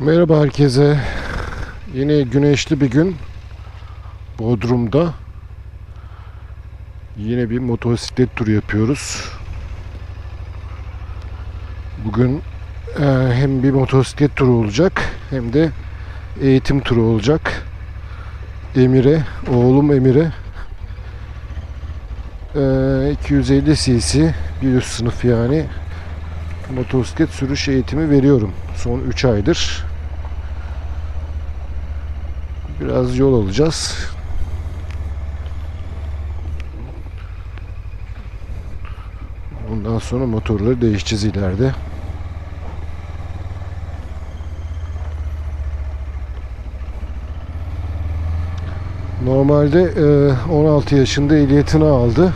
Merhaba herkese. Yine güneşli bir gün. Bodrum'da. Yine bir motosiklet turu yapıyoruz. Bugün e, hem bir motosiklet turu olacak hem de eğitim turu olacak. Emir'e, oğlum Emir'e e, 250 cc bir üst sınıf yani motosiklet sürüş eğitimi veriyorum. Son 3 aydır. Biraz yol alacağız. Ondan sonra motorları değişeceğiz ileride. Normalde e, 16 yaşında ehliyetini aldı.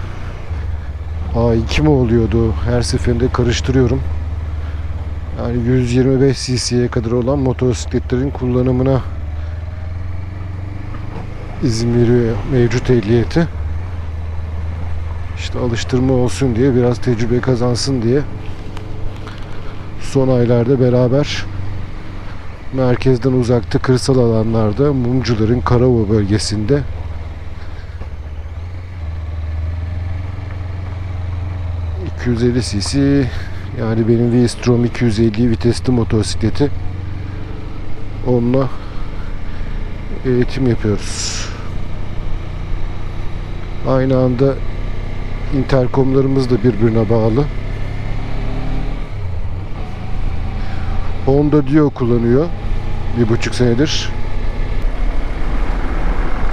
A2 mi oluyordu? Her seferinde karıştırıyorum. Yani 125 cc'ye kadar olan motosikletlerin kullanımına izin veriyor mevcut ehliyeti. İşte alıştırma olsun diye biraz tecrübe kazansın diye son aylarda beraber merkezden uzakta kırsal alanlarda mumcuların Karava bölgesinde ...250 cc... ...yani benim V-Strom 250 vitesli motosikleti... ...onunla... ...eğitim yapıyoruz. Aynı anda... ...interkomlarımız da birbirine bağlı. Honda Dio kullanıyor. Bir buçuk senedir.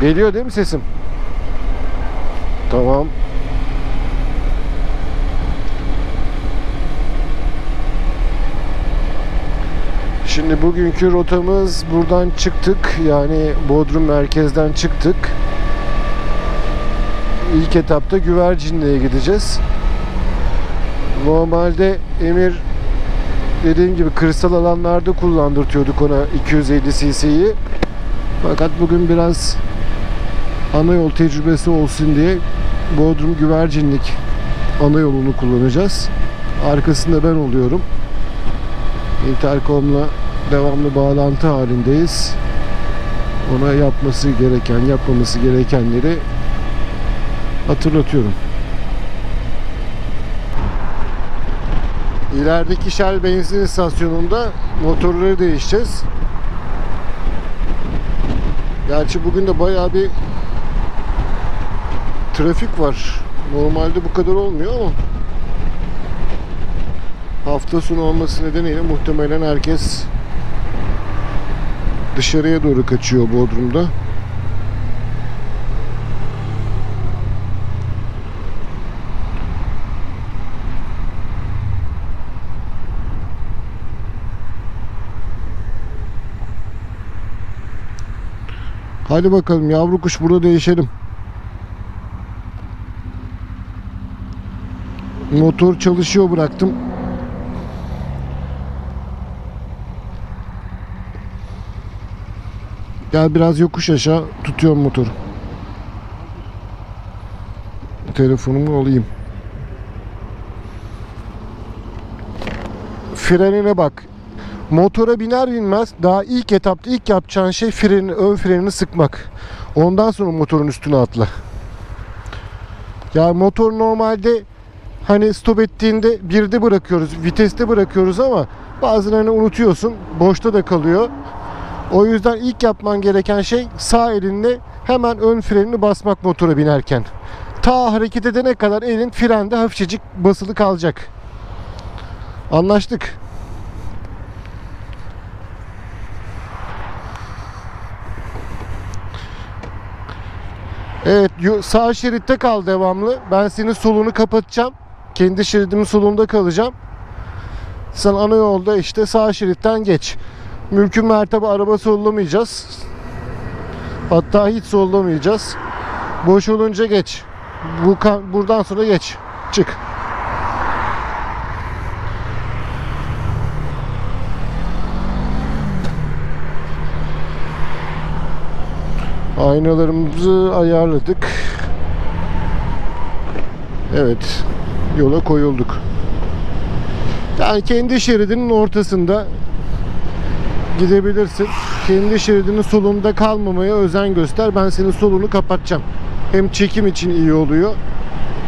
Geliyor değil mi sesim? Tamam. Şimdi bugünkü rotamız buradan çıktık. Yani Bodrum merkezden çıktık. İlk etapta Güvercinli'ye gideceğiz. Normalde Emir dediğim gibi kırsal alanlarda kullandırtıyorduk ona 250 cc'yi. Fakat bugün biraz ana yol tecrübesi olsun diye Bodrum Güvercinlik ana yolunu kullanacağız. Arkasında ben oluyorum. Intercom'la devamlı bağlantı halindeyiz. Ona yapması gereken, yapmaması gerekenleri hatırlatıyorum. İlerideki Shell benzin istasyonunda motorları değişeceğiz. Gerçi bugün de bayağı bir trafik var. Normalde bu kadar olmuyor ama hafta sonu olması nedeniyle muhtemelen herkes dışarıya doğru kaçıyor Bodrum'da. Hadi bakalım yavru kuş burada değişelim. Motor çalışıyor bıraktım. Gel biraz yokuş aşağı tutuyorum motoru. Telefonumu alayım. Frenine bak. Motora biner binmez daha ilk etapta ilk yapacağın şey freni, ön frenini sıkmak. Ondan sonra motorun üstüne atla. Ya motor normalde hani stop ettiğinde birde bırakıyoruz, viteste bırakıyoruz ama bazen hani unutuyorsun, boşta da kalıyor. O yüzden ilk yapman gereken şey sağ elinle hemen ön frenini basmak motora binerken. Ta hareket edene kadar elin frende hafifçecik basılı kalacak. Anlaştık. Evet sağ şeritte kal devamlı. Ben senin solunu kapatacağım. Kendi şeridimin solunda kalacağım. Sen ana yolda işte sağ şeritten geç. Mümkün mertebe araba sollamayacağız. Hatta hiç sollamayacağız. Boş olunca geç. Bu buradan sonra geç. Çık. Aynalarımızı ayarladık. Evet. Yola koyulduk. Yani kendi şeridinin ortasında gidebilirsin. Kendi şeridinin solunda kalmamaya özen göster. Ben senin solunu kapatacağım. Hem çekim için iyi oluyor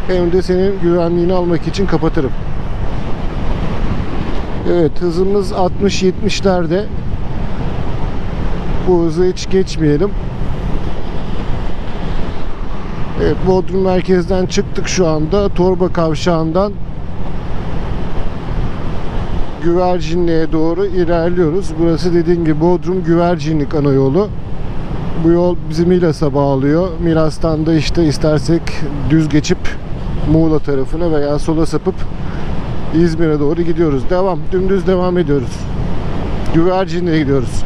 hem de senin güvenliğini almak için kapatırım. Evet hızımız 60-70'lerde. Bu hızı hiç geçmeyelim. Evet Bodrum merkezden çıktık şu anda. Torba kavşağından Güvercinliğe doğru ilerliyoruz. Burası dediğim gibi Bodrum Güvercinlik ana yolu. Bu yol bizi Milas'a bağlıyor. Milas'tan da işte istersek düz geçip Muğla tarafına veya sola sapıp İzmir'e doğru gidiyoruz. Devam. Dümdüz devam ediyoruz. Güvercinliğe gidiyoruz.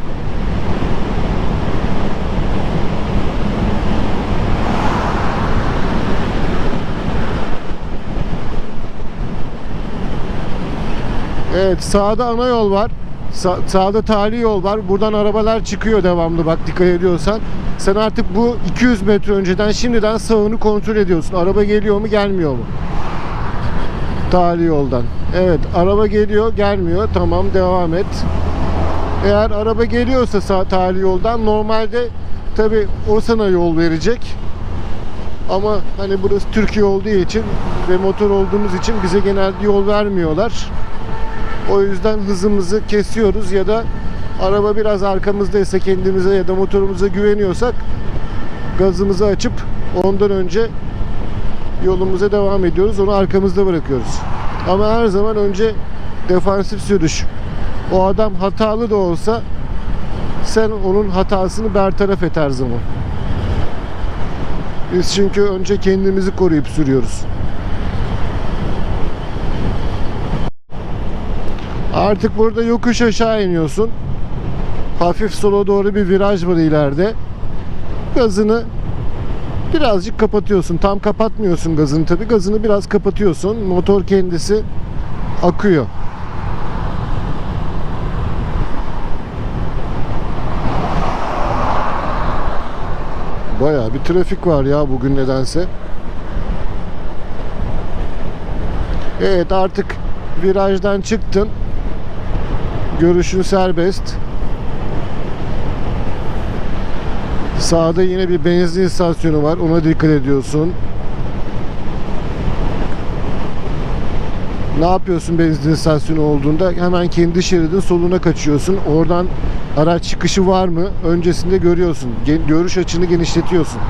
Evet sağda ana yol var. Sa- sağda tali yol var. Buradan arabalar çıkıyor devamlı bak dikkat ediyorsan. Sen artık bu 200 metre önceden şimdiden sağını kontrol ediyorsun. Araba geliyor mu gelmiyor mu? Tali yoldan. Evet araba geliyor gelmiyor. Tamam devam et. Eğer araba geliyorsa sağ tali yoldan normalde tabi o sana yol verecek. Ama hani burası Türkiye olduğu için ve motor olduğumuz için bize genelde yol vermiyorlar. O yüzden hızımızı kesiyoruz ya da araba biraz arkamızdaysa kendimize ya da motorumuza güveniyorsak gazımızı açıp ondan önce yolumuza devam ediyoruz. Onu arkamızda bırakıyoruz. Ama her zaman önce defansif sürüş. O adam hatalı da olsa sen onun hatasını bertaraf et her zaman. Biz çünkü önce kendimizi koruyup sürüyoruz. Artık burada yokuş aşağı iniyorsun. Hafif sola doğru bir viraj var ileride. Gazını birazcık kapatıyorsun. Tam kapatmıyorsun gazını tabi. Gazını biraz kapatıyorsun. Motor kendisi akıyor. Baya bir trafik var ya bugün nedense. Evet artık virajdan çıktın. Görüşün serbest. Sağda yine bir benzin istasyonu var. Ona dikkat ediyorsun. Ne yapıyorsun benzin istasyonu olduğunda? Hemen kendi şeridin soluna kaçıyorsun. Oradan araç çıkışı var mı? Öncesinde görüyorsun. Görüş açını genişletiyorsun.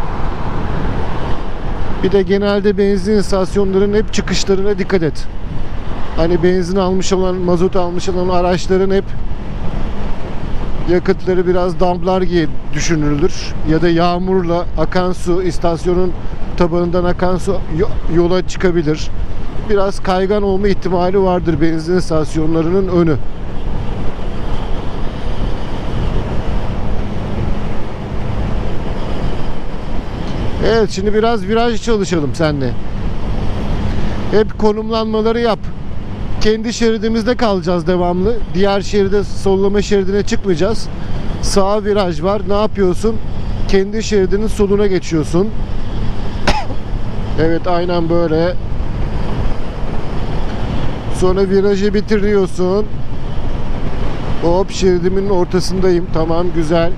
Bir de genelde benzin istasyonlarının hep çıkışlarına dikkat et. Hani benzin almış olan, mazot almış olan araçların hep yakıtları biraz damlar gibi düşünülür. Ya da yağmurla akan su, istasyonun tabanından akan su yo- yola çıkabilir. Biraz kaygan olma ihtimali vardır benzin istasyonlarının önü. Evet şimdi biraz viraj çalışalım seninle. Hep konumlanmaları yap. Kendi şeridimizde kalacağız devamlı. Diğer şeride sollama şeridine çıkmayacağız. Sağ viraj var. Ne yapıyorsun? Kendi şeridinin soluna geçiyorsun. evet aynen böyle. Sonra virajı bitiriyorsun. Hop şeridimin ortasındayım. Tamam güzel.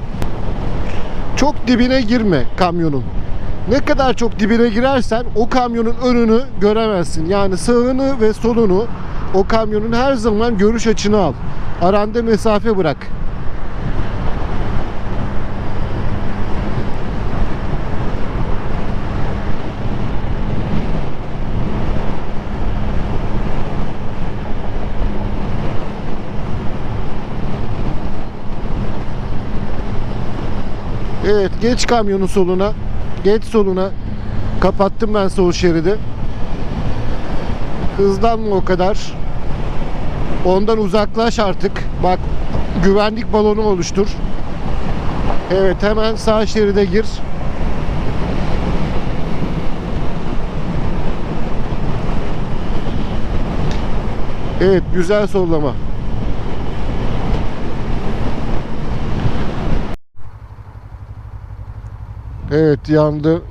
Çok dibine girme kamyonun. Ne kadar çok dibine girersen o kamyonun önünü göremezsin. Yani sağını ve solunu o kamyonun her zaman görüş açını al. Aranda mesafe bırak. Evet geç kamyonun soluna. Geç soluna. Kapattım ben sol şeridi. Hızlanma o kadar. Ondan uzaklaş artık. Bak güvenlik balonu oluştur. Evet hemen sağ şeride gir. Evet güzel sollama. Evet yandı.